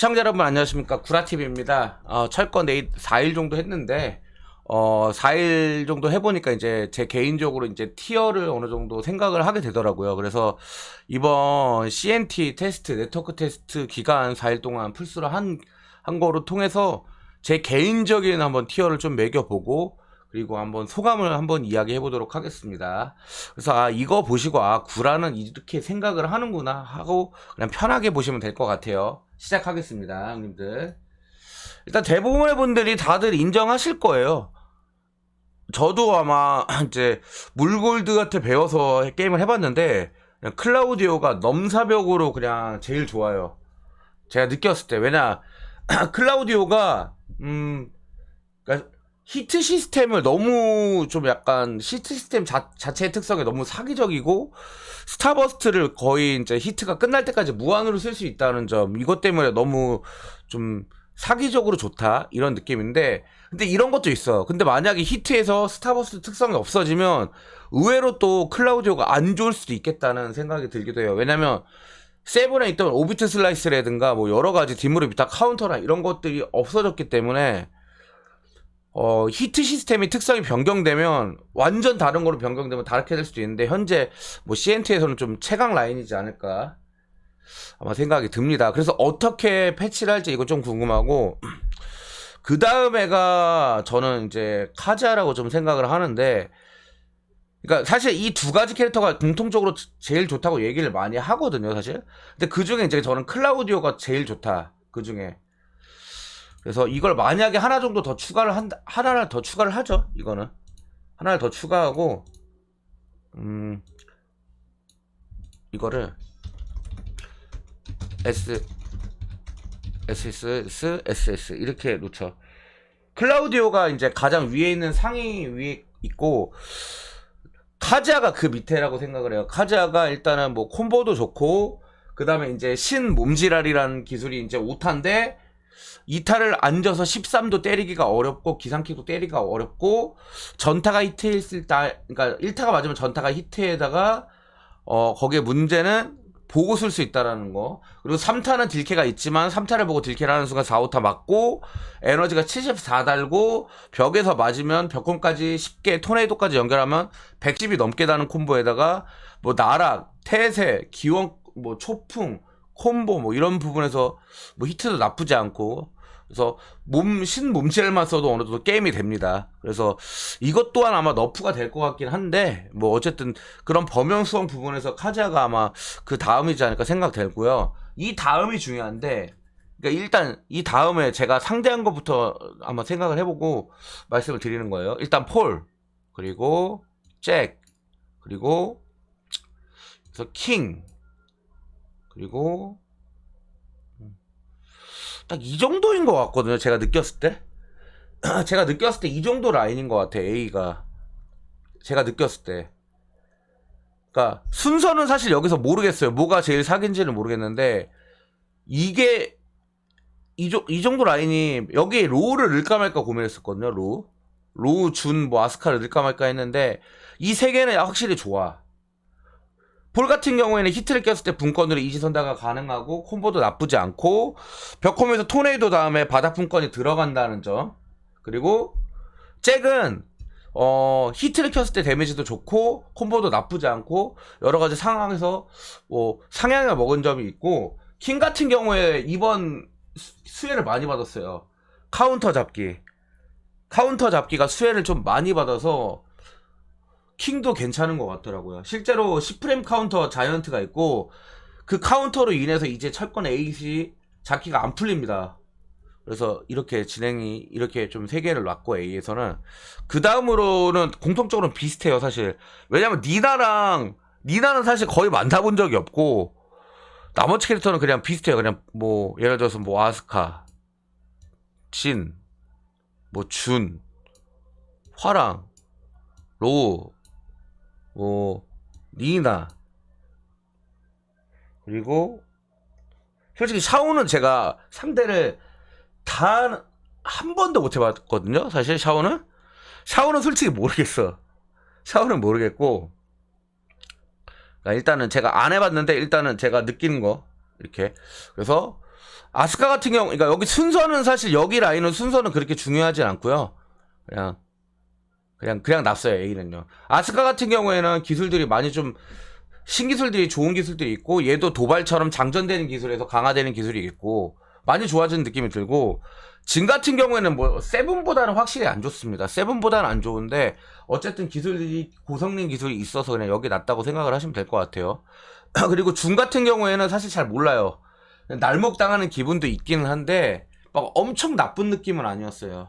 시청자 여러분 안녕하십니까 구라TV입니다. 어, 철거 내일 4일 정도 했는데 어, 4일 정도 해보니까 이제 제 개인적으로 이제 티어를 어느 정도 생각을 하게 되더라고요. 그래서 이번 CNT 테스트, 네트워크 테스트 기간 4일 동안 풀스를 한, 한 거로 통해서 제 개인적인 한번 티어를 좀 매겨보고 그리고 한번 소감을 한번 이야기해 보도록 하겠습니다. 그래서 아 이거 보시고 아 구라는 이렇게 생각을 하는구나 하고 그냥 편하게 보시면 될 것 같아요. 시작하겠습니다, 형님들. 일단 대부분의 분들이 다들 인정하실 거예요. 저도 아마 이제 물골드 같은 배워서 게임을 해봤는데 클라우디오가 넘사벽으로 그냥 제일 좋아요. 제가 느꼈을 때 왜냐 클라우디오가 음 그러니까 히트 시스템을 너무 좀 약간 히트 시스템 자, 자체의 특성이 너무 사기적이고 스타버스트를 거의 이제 히트가 끝날 때까지 무한으로 쓸 수 있다는 점 이것 때문에 너무 좀 사기적으로 좋다 이런 느낌인데 근데 이런 것도 있어. 근데 만약에 히트에서 스타버스트 특성이 없어지면 의외로 또 클라우디오가 안 좋을 수도 있겠다는 생각이 들기도 해요. 왜냐면 세븐에 있던 오비트 슬라이스라든가 뭐 여러 가지 뒷무릎 비타 카운터나 이런 것들이 없어졌기 때문에 어, 히트 시스템이 특성이 변경되면 완전 다른 거로 변경되면 다르게 될 수도 있는데 현재 뭐 CNT에서는 좀 최강 라인이지 않을까 아마 생각이 듭니다. 그래서 어떻게 패치를 할지 이거 좀 궁금하고 그 다음에가 저는 이제 카자라고 좀 생각을 하는데 그러니까 사실 이 두 가지 캐릭터가 공통적으로 제일 좋다고 얘기를 많이 하거든요, 사실. 근데 그 중에 이제 저는 클라우디오가 제일 좋다. 그 중에. 그래서 이걸 만약에 하나 정도 더 추가를 한다, 하나를 더 추가를 하죠, 이거는. 하나를 더 추가하고, 음, 이거를, S, SS, SS, 이렇게 놓죠. 클라우디오가 이제 가장 위에 있는 상위 위에 있고, 카자가 그 밑에라고 생각을 해요. 카자가 일단은 뭐 콤보도 좋고, 그 다음에 이제 신 몸지랄이라는 기술이 이제 5타인데, 2타를 앉아서 13도 때리기가 어렵고, 기상킥도 때리기가 어렵고, 전타가 히트했을 때, 그러니까 1타가 맞으면 전타가 히트에다가, 어, 거기에 문제는 보고 쓸 수 있다라는 거. 그리고 3타는 딜캐가 있지만 3타를 보고 딜캐를 하는 순간 4, 5타 맞고 에너지가 74 달고 벽에서 맞으면 벽공까지 쉽게 토네이도까지 연결하면 110이 넘게 다는 콤보에다가 뭐 나락, 태세, 기원, 뭐 초풍, 콤보 뭐 이런 부분에서 뭐 히트도 나쁘지 않고 그래서 몸, 신 몸체를만 써도 어느 정도 게임이 됩니다. 그래서 이것 또한 아마 너프가 될 것 같긴 한데, 뭐 어쨌든 그런 범용성 부분에서 카자가 아마 그 다음이지 않을까 생각되고요. 이 다음이 중요한데, 그러니까 일단 이 다음에 제가 상대한 것부터 아마 생각을 해보고 말씀을 드리는 거예요. 일단 폴, 그리고 잭, 그리고 그래서 킹, 그리고 딱 이 정도인 것 같거든요. 제가 느꼈을 때. 제가 느꼈을 때 이 정도 라인인 것 같아, A가. 제가 느꼈을 때. 그니까, 순서는 사실 여기서 모르겠어요. 뭐가 제일 사기인지는 모르겠는데, 이게, 이, 조- 이 정도 라인이, 여기에 로우를 넣을까 말까 고민했었거든요, 로우. 로우, 준, 뭐, 아스카를 넣을까 말까 했는데, 이 세 개는 확실히 좋아. 볼 같은 경우에는 히트를 꼈을 때 분권으로 이지선다가 가능하고 콤보도 나쁘지 않고 벽홈에서 토네이도 다음에 바닥 분권이 들어간다는 점. 그리고 잭은 어 히트를 켰을 때 데미지도 좋고 콤보도 나쁘지 않고 여러 가지 상황에서 뭐 상향을 먹은 점이 있고 킹 같은 경우에 이번 수- 수혜를 많이 받았어요. 카운터 잡기. 카운터 잡기가 수혜를 좀 많이 받아서 킹도 괜찮은 것 같더라고요. 실제로 10프레임 카운터 자이언트가 있고 그 카운터로 인해서 이제 철권 에잇이 잡기가 안 풀립니다. 그래서 이렇게 진행이 이렇게 좀 세 개를 놨고 A에서는 그 다음으로는 공통적으로 비슷해요 사실. 왜냐면 니나랑 니나는 사실 거의 만나본 적이 없고 나머지 캐릭터는 그냥 비슷해요. 그냥 뭐 예를 들어서 뭐 아스카, 진, 뭐 준, 화랑, 로우, 뭐 니나 그리고 솔직히 샤오는 제가 상대를 단 한 번도 못 해봤거든요. 사실 샤오는 샤오는 솔직히 모르겠어. 샤오는 모르겠고 그러니까 일단은 제가 안 해봤는데 일단은 제가 느끼는 거 이렇게 그래서 아스카 같은 경우 그러니까 여기 순서는 사실 여기 라인은 순서는 그렇게 중요하진 않고요 그냥 그냥 그냥 놨어요 A는요 아스카 같은 경우에는 기술들이 많이 좀 신기술들이 좋은 기술들이 있고 얘도 도발처럼 장전되는 기술에서 강화되는 기술이 있고 많이 좋아지는 느낌이 들고 진 같은 경우에는 뭐 세븐보다는 확실히 안 좋습니다. 세븐보다는 안 좋은데 어쨌든 기술이 고성능 기술이 있어서 그냥 여기 놨다고 생각을 하시면 될 것 같아요. 그리고 중 같은 경우에는 사실 잘 몰라요. 날먹 당하는 기분도 있기는 한데 막 엄청 나쁜 느낌은 아니었어요.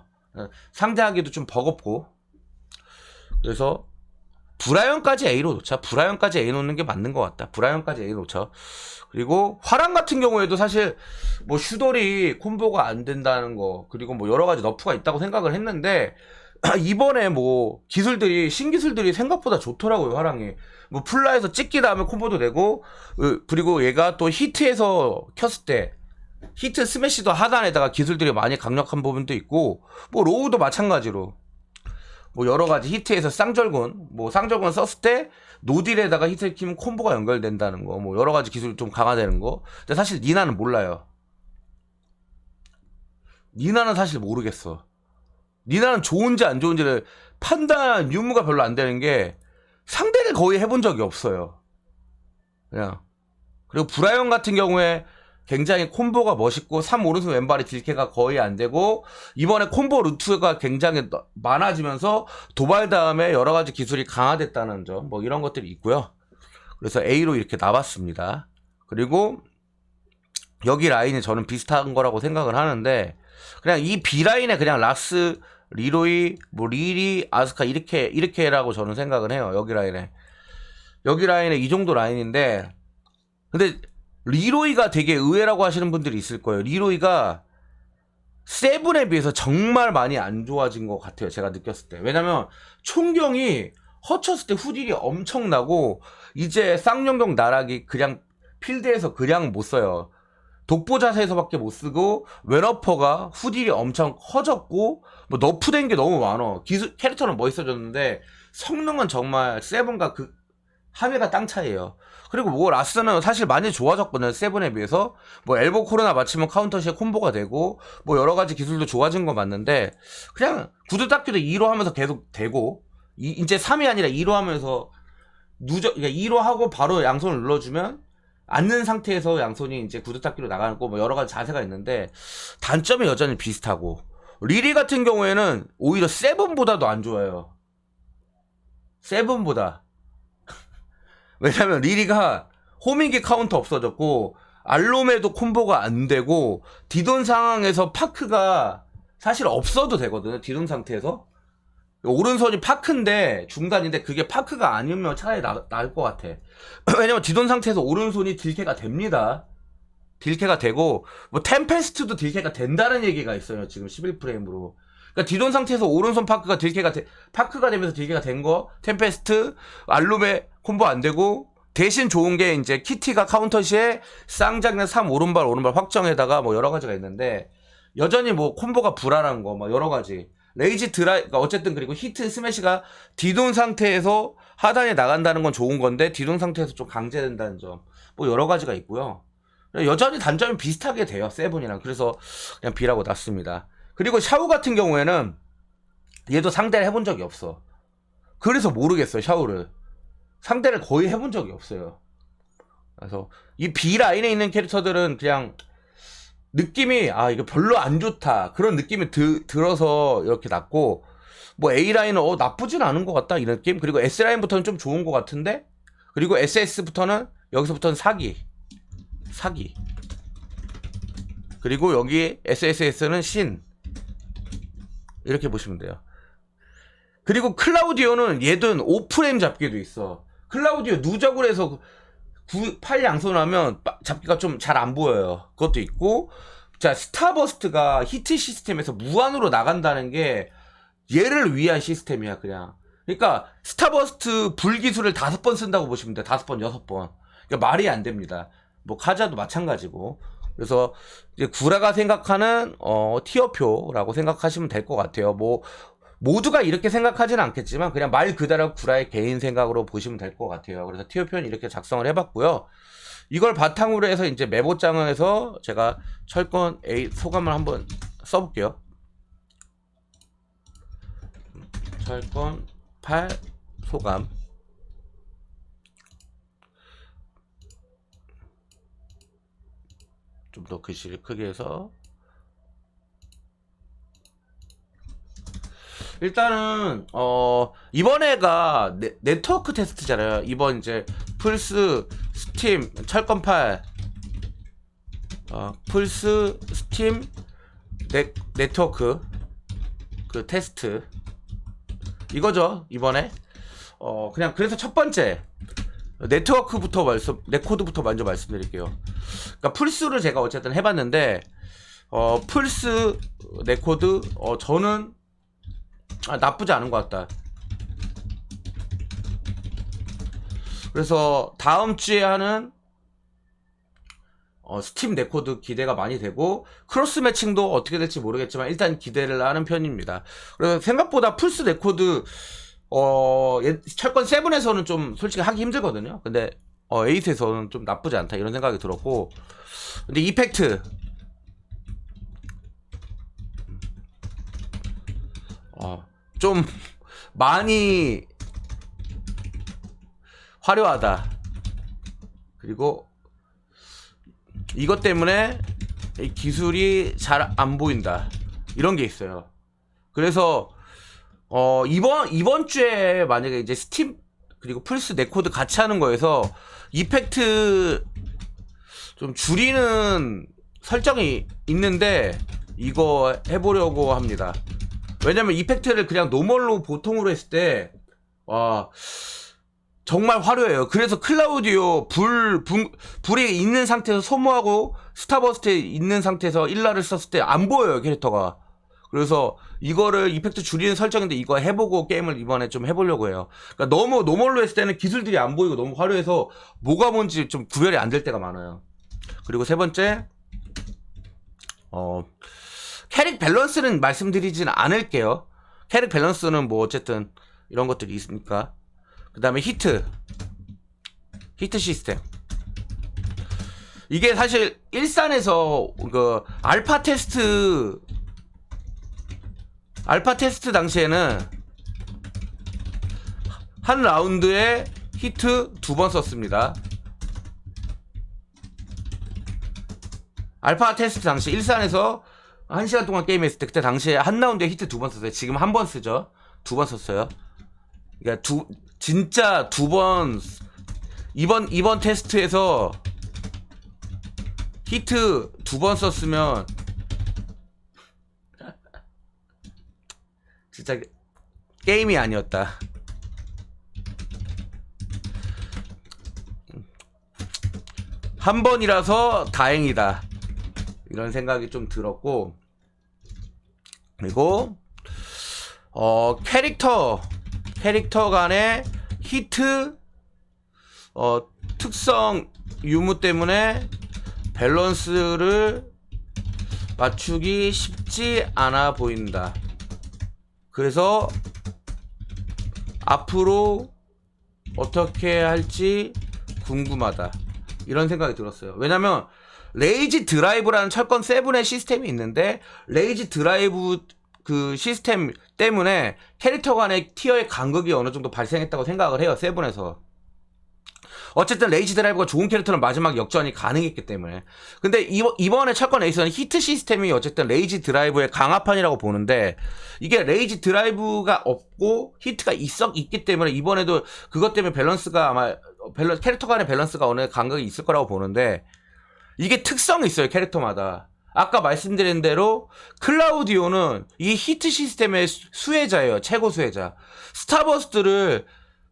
상대하기도 좀 버겁고 그래서 브라이언까지 A로 놓자. 브라이언까지 A 놓는 게 맞는 것 같다. 브라이언까지 A 놓자. 그리고 화랑 같은 경우에도 사실 뭐 슈돌이 콤보가 안 된다는 거 그리고 뭐 여러 가지 너프가 있다고 생각을 했는데 이번에 뭐 기술들이 신기술들이 생각보다 좋더라고요 화랑이 뭐 플라에서 찍기 다음에 콤보도 되고 으, 그리고 얘가 또 히트에서 켰을 때 히트 스매시도 하단에다가 기술들이 많이 강력한 부분도 있고 뭐 로우도 마찬가지로 뭐 여러 가지 히트에서 쌍절곤, 뭐 쌍절곤 썼을 때 노딜에다가 히트를 키면 콤보가 연결된다는 거, 뭐 여러 가지 기술이 좀 강화되는 거. 근데 사실 니나는 몰라요. 니나는 사실 모르겠어. 니나는 좋은지 안 좋은지를 판단 유무가 별로 안 되는 게 상대를 거의 해본 적이 없어요. 그냥. 그리고 브라이언 같은 경우에 굉장히 콤보가 멋있고 3 오른손 왼발이 딜캐가 거의 안 되고 이번에 콤보 루트가 굉장히 너- 많아지면서 도발 다음에 여러 가지 기술이 강화됐다는 점 뭐 이런 것들이 있고요. 그래서 A로 이렇게 나왔습니다. 그리고 여기 라인이 저는 비슷한 거라고 생각을 하는데 그냥 이 B 라인에 그냥 라스, 리로이, 뭐 리리, 아스카 이렇게 이렇게라고 저는 생각을 해요. 여기 라인에 여기 라인에 이 정도 라인인데 근데 리로이가 되게 의외라고 하시는 분들이 있을 거예요. 리로이가 세븐에 비해서 정말 많이 안 좋아진 것 같아요. 제가 느꼈을 때. 왜냐면 총경이 허쳤을 때 후딜이 엄청나고 이제 쌍용경 나락이 그냥 필드에서 그냥 못 써요. 독보 자세에서밖에 못 쓰고 웨너퍼가 후딜이 엄청 커졌고 뭐 너프된 게 너무 많어. 기술 캐릭터는 멋있어졌는데 성능은 정말 세븐과 그 하회가 땅 차이에요. 그리고 뭐 라스는 사실 많이 좋아졌거든요. 세븐에 비해서 뭐 엘보 코로나 맞추면 카운터시에 콤보가 되고 뭐 여러 가지 기술도 좋아진 거 맞는데 그냥 구두 닦기도 2로 하면서 계속 되고 이, 이제 3이 아니라 2로 하면서 누적 그러니까 2로 하고 바로 양손을 눌러주면 앉는 상태에서 양손이 이제 구두 닦기로 나가는 거뭐 여러 가지 자세가 있는데 단점이 여전히 비슷하고 리리 같은 경우에는 오히려 세븐보다도 안 좋아요. 세븐보다 왜냐면 리리가 호밍기 카운터 없어졌고 알롬에도 콤보가 안 되고 디돈 상황에서 파크가 사실 없어도 되거든요. 디돈 상태에서 오른손이 파크인데 중단인데 그게 파크가 아니면 차라리 나, 나을 것 같아. 왜냐면 디돈 상태에서 오른손이 딜캐가 됩니다. 딜캐가 되고 뭐 템페스트도 딜캐가 된다는 얘기가 있어요. 지금 11프레임으로. 그러니까 디돈 상태에서 오른손 파크가 딜캐가 되, 파크가 되면서 딜캐가 된 거, 템페스트, 알룸에 콤보 안 되고 대신 좋은 게 이제 키티가 카운터 시에 쌍장면 3 오른발 오른발 확정에다가 뭐 여러 가지가 있는데 여전히 뭐 콤보가 불안한 거뭐 여러 가지 레이지 드라이 그러니까 어쨌든 그리고 히트 스매시가 디돈 상태에서 하단에 나간다는 건 좋은 건데 디돈 상태에서 좀 강제된다는 점 뭐 여러 가지가 있고요. 여전히 단점이 비슷하게 돼요 세븐이랑 그래서 그냥 B라고 놨습니다. 그리고 샤오 같은 경우에는 얘도 상대를 해본 적이 없어. 그래서 모르겠어요 샤오를. 상대를 거의 해본 적이 없어요. 그래서 이 B 라인에 있는 캐릭터들은 그냥 느낌이 아 이거 별로 안 좋다. 그런 느낌이 드, 들어서 이렇게 놨고 뭐 A 라인은 어 나쁘진 않은 것 같다 이 느낌 그리고 S 라인부터는 좀 좋은 것 같은데 그리고 SS부터는 여기서부터는 사기. 사기. 그리고 여기 SSS는 신 이렇게 보시면 돼요. 그리고 클라우디오는 얘든 5프레임 잡기도 있어. 클라우디오 누적을 해서 구, 팔 양손 하면 빠- 잡기가 좀 잘 안 보여요. 그것도 있고, 자, 스타버스트가 히트 시스템에서 무한으로 나간다는 게 얘를 위한 시스템이야, 그냥. 그러니까 스타버스트 불기술을 다섯 번 쓴다고 보시면 돼. 다섯 번, 여섯 번. 그러니까 말이 안 됩니다. 뭐 카자도 마찬가지고. 그래서 이제 구라가 생각하는 어 티어표라고 생각하시면 될 것 같아요. 뭐 모두가 이렇게 생각하지는 않겠지만 그냥 말 그대로 구라의 개인 생각으로 보시면 될 것 같아요. 그래서 티오 표현 이렇게 작성을 해봤고요. 이걸 바탕으로 해서 이제 메모장에서 제가 철권 A 소감을 한번 써볼게요. 철권 8 소감. 좀 더 글씨를 크게 해서. 일단은 어 이번에가 네, 네트워크 테스트잖아요. 이번 이제 플스, 스팀, 철권 8 어, 플스, 스팀, 네, 네트워크 그 테스트. 이거죠 이번에? 어 그냥 그래서 첫 번째 네트워크부터 말씀 레코드부터 먼저 말씀드릴게요. 그러니까 플스를 제가 어쨌든 해봤는데 어 플스 레코드 어 저는 아, 나쁘지 않은 것 같다. 그래서 다음 주에 하는 어, 스팀 레코드 기대가 많이 되고 크로스 매칭도 어떻게 될지 모르겠지만 일단 기대를 하는 편입니다. 그래서 생각보다 플스 레코드 어, 예- 철권 7에서는 좀 솔직히 하기 힘들거든요. 근데 어, 8에서는 좀 나쁘지 않다 이런 생각이 들었고 근데 이펙트 어, 좀 많이 화려하다. 그리고 이것 때문에 이 기술이 잘 안 보인다. 이런 게 있어요. 그래서 어 이번 이번 주에 만약에 이제 스팀 그리고 플스 네코드 같이 하는 거에서 이펙트 좀 줄이는 설정이 있는데 이거 해보려고 합니다. 왜냐면 이펙트를 그냥 노멀로 보통으로 했을 때, 와, 정말 화려해요. 그래서 클라우디오 불, 불, 불이 있는 상태에서 소모하고 스타버스트에 있는 상태에서 일라를 썼을 때 안 보여요, 캐릭터가. 그래서 이거를 이펙트 줄이는 설정인데 이거 해보고 게임을 이번에 좀 해보려고 해요. 그러니까 너무 노멀로 했을 때는 기술들이 안 보이고 너무 화려해서 뭐가 뭔지 좀 구별이 안 될 때가 많아요. 그리고 세 번째, 어, 캐릭 밸런스는 말씀드리진 않을게요. 캐릭 밸런스는 뭐 어쨌든 이런 것들이 있으니까. 그 다음에 히트. 히트 시스템. 이게 사실 일산에서 그 알파 테스트 알파 테스트 당시에는 한 라운드에 히트 두 번 썼습니다. 알파 테스트 당시 일산에서 한 시간 동안 게임했을 때 그때 당시에 한 라운드에 히트 두 번 썼어요. 지금 한 번 쓰죠. 두 번 썼어요. 그러니까 두 진짜 두 번 이번 이번 테스트에서 히트 두 번 썼으면 진짜 게임이 아니었다. 한 번이라서 다행이다. 이런 생각이 좀 들었고 그리고 어 캐릭터 캐릭터 간의 히트 어 특성 유무 때문에 밸런스를 맞추기 쉽지 않아 보인다. 그래서 앞으로 어떻게 할지 궁금하다. 이런 생각이 들었어요. 왜냐면 레이지 드라이브라는 철권 7의 시스템이 있는데 레이지 드라이브 그 시스템 때문에 캐릭터 간의 티어의 간극이 어느 정도 발생했다고 생각을 해요. 7에서. 어쨌든 레이지 드라이브가 좋은 캐릭터는 마지막 역전이 가능했기 때문에. 근데 이번, 이번 에 철권 에이스는 히트 시스템이 어쨌든 레이지 드라이브의 강화판이라고 보는데 이게 레이지 드라이브가 없고 히트가 있어 있기 때문에 이번에도 그것 때문에 밸런스가 아마 밸런 캐릭터 간의 밸런스가 어느 간극이 있을 거라고 보는데 이게 특성이 있어요 캐릭터마다. 아까 말씀드린 대로 클라우디오는 이 히트 시스템의 수- 수혜자예요 최고 수혜자. 스타버스트를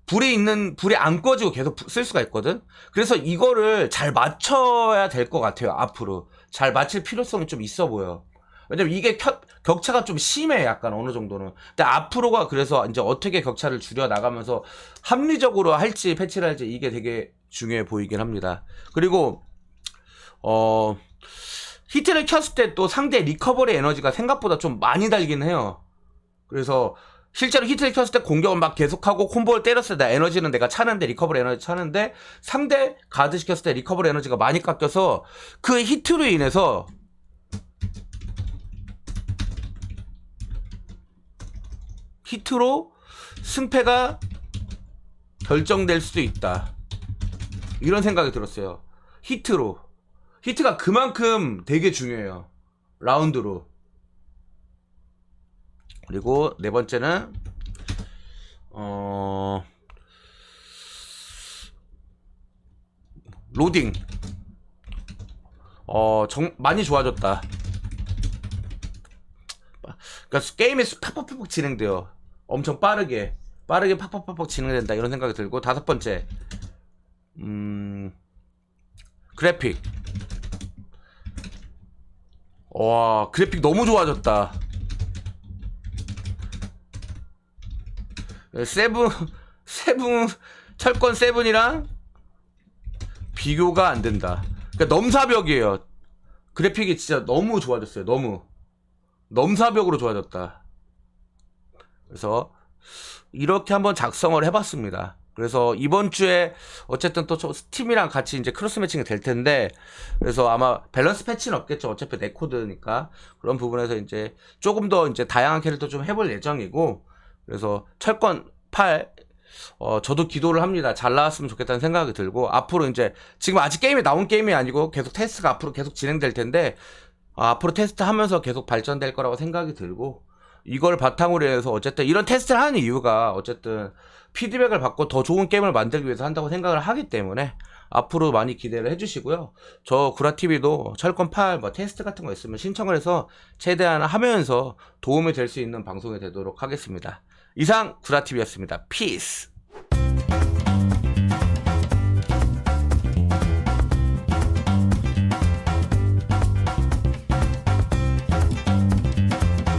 불이 있는 불이 안 꺼지고 계속 부- 쓸 수가 있거든. 그래서 이거를 잘 맞춰야 될 것 같아요 앞으로 잘 맞출 필요성이 좀 있어 보여. 왜냐면 이게 겨- 격차가 좀 심해 약간 어느 정도는. 근데 앞으로가 그래서 이제 어떻게 격차를 줄여 나가면서 합리적으로 할지 패치를 할지 이게 되게 중요해 보이긴 합니다. 그리고 어 히트를 켰을 때 또 상대 리커버리 에너지가 생각보다 좀 많이 달긴 해요. 그래서 실제로 히트를 켰을 때 공격을 막 계속하고 콤보를 때렸을 때 에너지는 내가 차는데 리커버리 에너지 차는데 상대 가드 시켰을 때 리커버리 에너지가 많이 깎여서 그 히트로 인해서 히트로 승패가 결정될 수도 있다. 이런 생각이 들었어요. 히트로. 히트가 그만큼 되게 중요해요. 라운드로. 그리고 네 번째는 어 로딩. 어, 정, 많이 좋아졌다. 그러니까 게임이 팍팍팍팍 진행돼요. 엄청 빠르게 빠르게 팍팍팍팍 진행된다 이런 생각이 들고 다섯 번째 음 그래픽 와 그래픽 너무 좋아졌다. 세븐 세븐 철권 세븐이랑 비교가 안 된다. 그러니까 넘사벽이에요. 그래픽이 진짜 너무 좋아졌어요. 너무 넘사벽으로 좋아졌다. 그래서 이렇게 한번 작성을 해봤습니다. 그래서 이번 주에 어쨌든 또 저- 스팀이랑 같이 이제 크로스 매칭이 될 텐데 그래서 아마 밸런스 패치는 없겠죠. 어차피 내 코드니까 그런 부분에서 이제 조금 더 이제 다양한 캐릭터 좀 해볼 예정이고 그래서 철권 8 어, 저도 기도를 합니다. 잘 나왔으면 좋겠다는 생각이 들고, 앞으로 이제, 지금 아직 게임이 나온 게임이 아니고, 계속 테스트가 앞으로 계속 진행될 텐데, 아, 앞으로 테스트 하면서 계속 발전될 거라고 생각이 들고, 이걸 바탕으로 해서 어쨌든 이런 테스트를 하는 이유가 어쨌든 피드백을 받고 더 좋은 게임을 만들기 위해서 한다고 생각을 하기 때문에 앞으로 많이 기대를 해주시고요. 저 구라TV도 철권 8 뭐 테스트 같은 거 있으면 신청을 해서 최대한 하면서 도움이 될 수 있는 방송이 되도록 하겠습니다. 이상 구라TV였습니다. 피스!